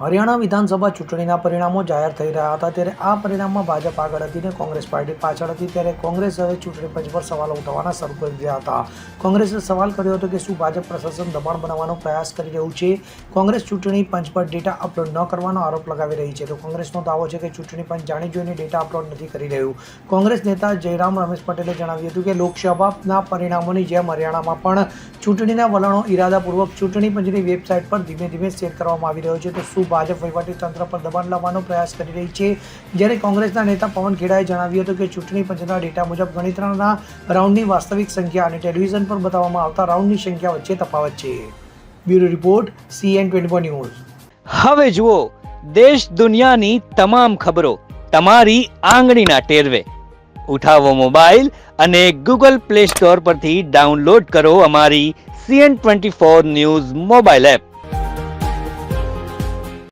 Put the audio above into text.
હરિયાણા વિધાનસભા ચૂંટણીના પરિણામો જાહેર થઈ રહ્યા હતા ત્યારે આ પરિણામમાં ભાજપ આગળ હતી ને કોંગ્રેસ પાર્ટી પાછળ હતી ત્યારે કોંગ્રેસ હવે ચૂંટણી પંચ પર સવાલો ઉઠાવવાના શરૂ કરી દીધા હતા. કોંગ્રેસે સવાલ કર્યો હતો કે શું ભાજપ પ્રશાસન દબાણ બનાવવાનો પ્રયાસ કરી રહ્યું છે? કોંગ્રેસ ચૂંટણી પંચ પર ડેટા અપલોડ ન કરવાનો આરોપ લગાવી રહી છે. તો કોંગ્રેસનો દાવો છે કે ચૂંટણી પંચ જાણી જોઈને ડેટા અપલોડ નથી કરી રહ્યું. કોંગ્રેસ નેતા જયરામ રમેશ પટેલે જણાવ્યું હતું કે લોકસભાના પરિણામોની જેમ હરિયાણામાં પણ ચૂંટણીના વલણો ઇરાદાપૂર્વક ચૂંટણી પંચની વેબસાઇટ પર ધીમે ધીમે શેર કરવામાં આવી રહ્યો છે. તો શું ભાજપ તંત્ર પર દબાણ લાવવાનો પ્રયાસ કરી રહી છે. જ્યારે કોંગ્રેસના નેતા પવન ખેડાએ જણાવ્યું હતું કે ચૂંટણી પંચના ડેટા મુજબ ગણિતના રાઉન્ડની વાસ્તવિક સંખ્યા અને ટેલિવિઝન પર બતાવવામાં આવતા રાઉન્ડની સંખ્યા વચ્ચે તફાવત છે. Bureau report, CN twenty News. હવે જુઓ, દેશ દુનિયાની તમામ ખબરો તમારી આંગળીના ટેરવે. ઉઠાવો મોબાઈલ અને ગૂગલ પ્લે સ્ટોર પરથી ડાઉનલોડ કરો અમારી CN twenty four News mobile app.